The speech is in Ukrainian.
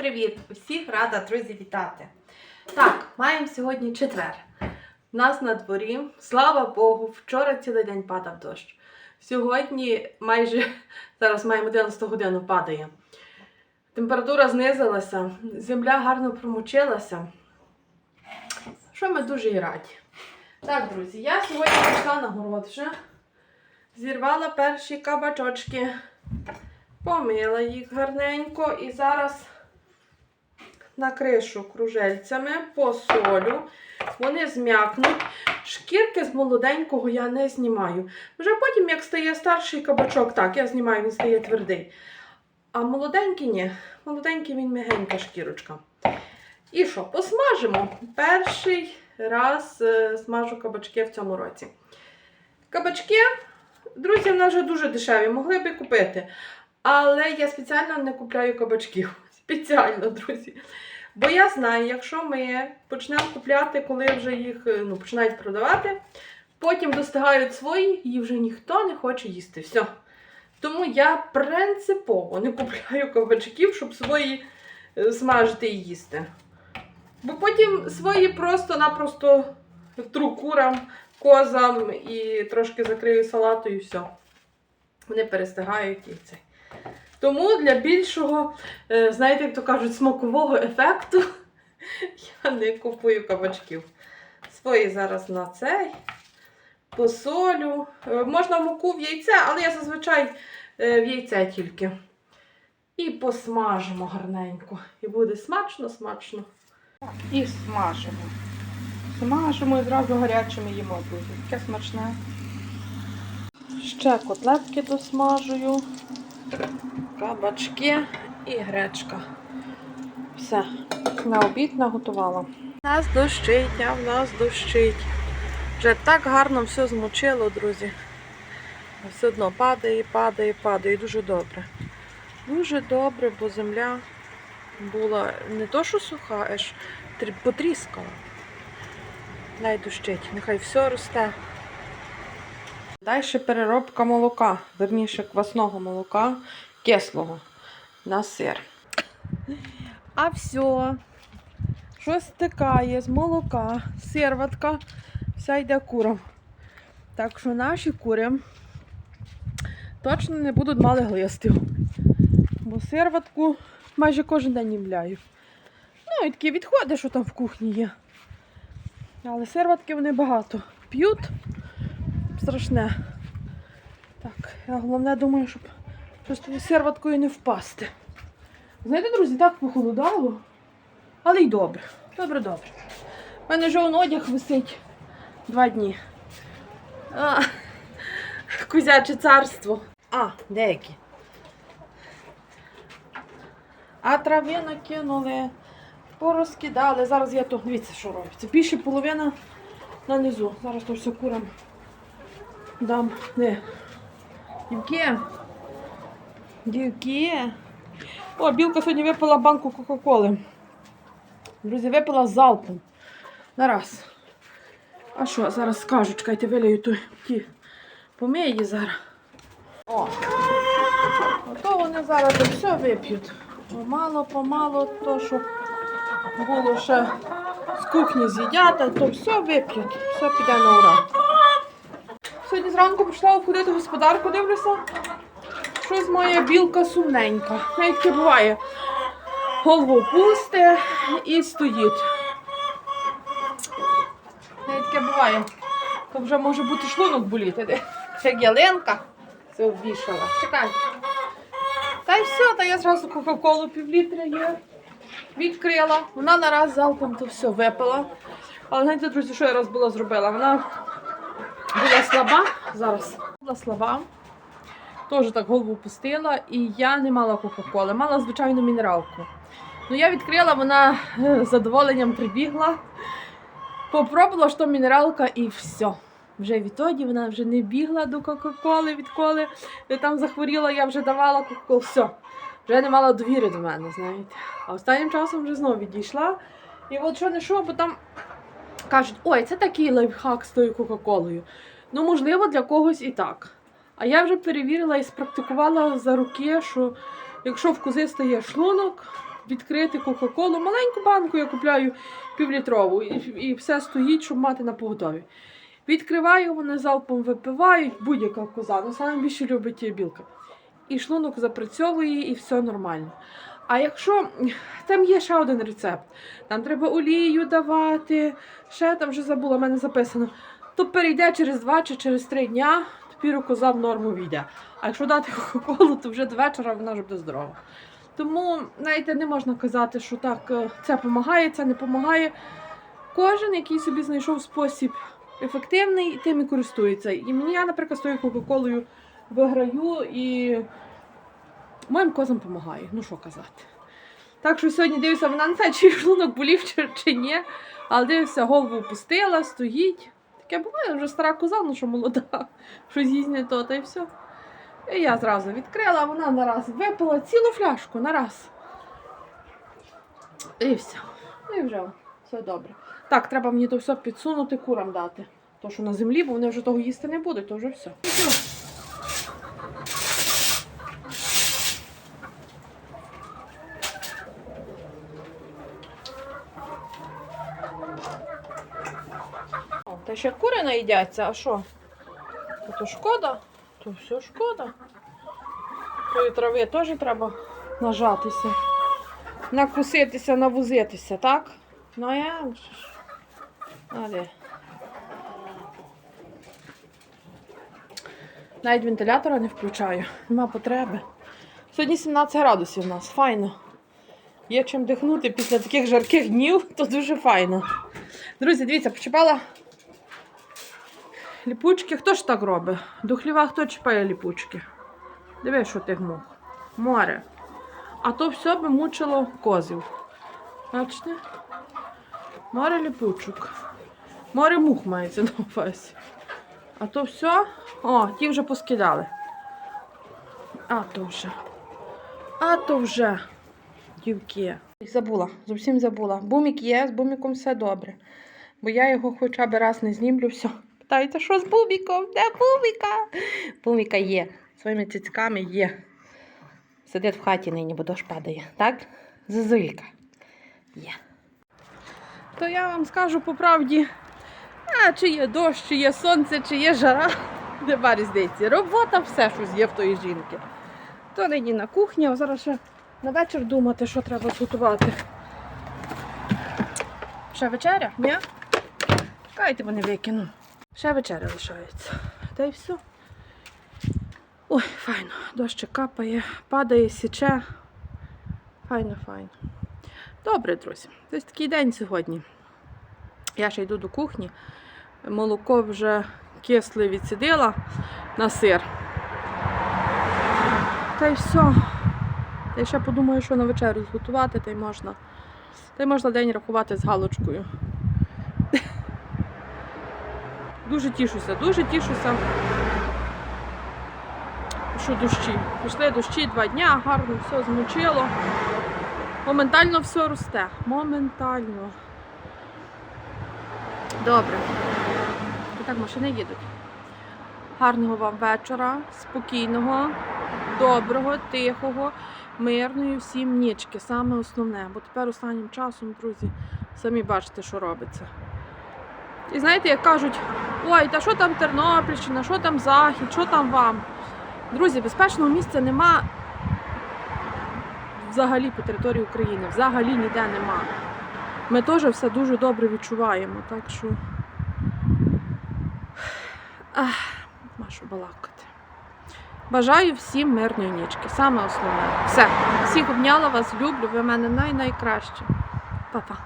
Привіт! Усіх рада, друзі, вітати! Так, маємо сьогодні четвер. У нас на дворі, слава Богу, вчора цілий день падав дощ. Сьогодні майже зараз маємо 11 годину падає. Температура знизилася, земля гарно промочилася. Що ми дуже і раді. Так, друзі, я сьогодні пішла на город вже. Зірвала перші кабачочки, помила їх гарненько і зараз на кришу кружельцями посолю. Вони зм'якнуть. Шкірки з молоденького я не знімаю. Вже потім, як стає старший кабачок, так, я знімаю, він стає твердий. А молоденький ні. Молоденький він м'ягенька шкірочка. І що, посмажимо. Перший раз е, смажу кабачки в цьому році. Кабачки, друзі, в нас вже дуже дешеві, могли би купити. Але я спеціально не купляю кабачків. Спеціально, друзі. Бо я знаю, якщо ми почнемо купляти, коли вже їх е, ну, починають продавати, потім достигають свої, її вже ніхто не хоче їсти. Все. Тому я принципово не купляю кабачків, щоб свої е, смажити і їсти. Бо потім свої просто-напросто втру курам, козам і трошки закрию салату і все. Вони перестигають і це. Тому для більшого, е, знаєте, як то кажуть, смакового ефекту я не купую кабачків. Свої зараз на цей посолю. Е, Можна муку в яйце, але я зазвичай е, в яйце тільки. І посмажимо гарненько. І буде смачно, смачно. І смажимо. Смажимо і зразу гарячими їмо дуже. Таке смачне. Ще котлетки досмажую, кабачки і гречка. Все, на обід наготувала. У нас дощить, а в нас дощить. Вже так гарно все змочило, друзі. Все одно падає, падає, падає. Дуже добре. Дуже добре, бо земля була не то, що суха, аж трі- потріскала. Най дощить, нехай все росте. Далі переробка молока, верніше квасного молока, кислого на сир. А все, що стикає з молока, сирватка, вся йде курам. Так що наші кури точно не будуть мали глистів. Бо сирватку майже кожен день їмляю. Ну і такі відходи, що там в кухні є. Але сирватки вони багато п'ють. Страшне. Так, я головне думаю, щоб просто серваткою не впасти. Знаєте, друзі, так похолодало, але й добре. Добре, добре. У мене вже одяг висить два дні. А, кузяче царство. А, деякі. А трави накинули, порозкидали. Зараз я то, дивіться, що робиться. Більше половина на низу. Зараз то все курам дам. Не. Дівки. Дівки. О, білка сьогодні випила банку Кока-Коли. Друзі, випила залпом. На раз. А що, зараз скажу, чекайте, вилію ту ті помию її зараз. О. Ото вони зараз все вип'ють. Помало, помало, то, що було ще з кухні з'їдять, а то все вип'ють, все піде на ура. Зранку пішла обходити господарку, дивлюся. Щось моя білка сумненька. Навіть таке буває. Голову пусте і стоїть. Навіть таке буває. То вже може бути шлунок боліти. Як ялинка. Це обвішала. Чекай. Та й все, та я зразу Кока-Колу півлітра є. Відкрила. Вона нараз залпом то все випила. Але знаєте, друзі, що я раз була зробила? Вона слаба зараз. Була слаба. Теж так голову пустила, і я не мала Кока-Коли, мала звичайну мінералку. Ну, я відкрила, вона е, з задоволенням прибігла. Попробувала, що мінералка, і все. Вже відтоді вона вже не бігла до Кока-Коли, відколи я там захворіла, я вже давала Кока-Колу. Все. Вже не мала довіри до мене, знаєте. А останнім часом вже знову відійшла. І от що не що, бо там кажуть, ой, це такий лайфхак з тою Кока-Колою. Ну, можливо, для когось і так. А я вже перевірила і спрактикувала за роки, що якщо в кози стає шлунок, відкрити Кока-Колу. Маленьку банку я купляю півлітрову, і, і все стоїть, щоб мати на поготові. Відкриваю, вони залпом випивають, будь-яка коза. Ну, саме більше любить білка. І шлунок запрацьовує, і все нормально. А якщо там є ще один рецепт, там треба олію давати, ще там вже забула, в мене записано, то перейде через два чи через три дня, тепер коза в норму війде. А якщо дати кока-колу, то вже до вечора вона вже буде здорова. Тому, знаєте, не можна казати, що так е, це допомагає, це не допомагає. Кожен, який собі знайшов спосіб ефективний, тим і користується. І мені, я, наприклад, з тою кока-колою виграю і моїм козам допомагає. Ну що казати. Так що сьогодні дивлюся, вона не знає, чи шлунок болів чи, чи ні. Але дивлюся, голову опустила, стоїть. Таке буває, вже стара коза, ну що молода, їсть не то, та й все. І я зразу відкрила, вона нараз випила цілу фляжку нараз. І все. І вже все добре. Так, треба мені то все підсунути, курам дати. То, що на землі, бо вони вже того їсти не будуть, то вже все. О, Та ще кури наїдяться, а що? То, шкода, то все шкода. Тої трави теж треба нажатися. Накуситися, навозитися, так? Ну я. ж. Навіть вентилятора не включаю, нема потреби. Сьогодні 17 градусів у нас, файно. Є чим дихнути після таких жарких днів, то дуже файно. Друзі, дивіться, почіпала ліпучки. Хто ж так робить? До хліва хто чіпає ліпучки? Диви, що ти мух. Море. А то все би мучило козів. Бачите? Море ліпучок. Море мух мається на увазі. А то все. О, ті вже поскидали. А то вже. А то вже. Дівки. Забула, зовсім забула. Бумік є, з буміком все добре. Бо я його хоча б раз не знімлю, все. Питаєте, що з буміком? Де буміка? Буміка є. Своїми цицьками є. Сидить в хаті нині, бо дощ падає. Так? Зазулька. Є. То я вам скажу по правді, а чи є дощ, чи є сонце, чи є жара. Нема різниці. Робота все щось є в тої жінки. То нині на кухні, а зараз ще на вечір думати, що треба зготувати. Ще вечеря? Ні? Кайте мене викину. Ще вечеря лишається. Та й все. Ой, файно. Дощ капає, падає, січе. Файно, файно. Добре, друзі. Ось такий день сьогодні. Я ще йду до кухні. Молоко вже кисле відсидила на сир. Та й все. Я ще подумаю, що на вечерю зготувати, та й можна. Та й можна день рахувати з галочкою. Дуже тішуся, дуже тішуся, що дощі. Пішли дощі два дня, гарно все змочило. Моментально все росте. Моментально. Добре. І так машини їдуть. Гарного вам вечора, спокійного, доброго, тихого, мирної всім нічки. Саме основне. Бо тепер останнім часом, друзі, самі бачите, що робиться. І знаєте, як кажуть, ой, та що там Тернопільщина, що там Захід, що там вам? Друзі, безпечного місця нема взагалі по території України. Взагалі ніде нема. Ми теж все дуже добре відчуваємо, так що. Машу балакати. Бажаю всім мирної нічки. Саме основне. Все. Всіх обняла вас, люблю. Ви в мене най-найкраще. Па-па.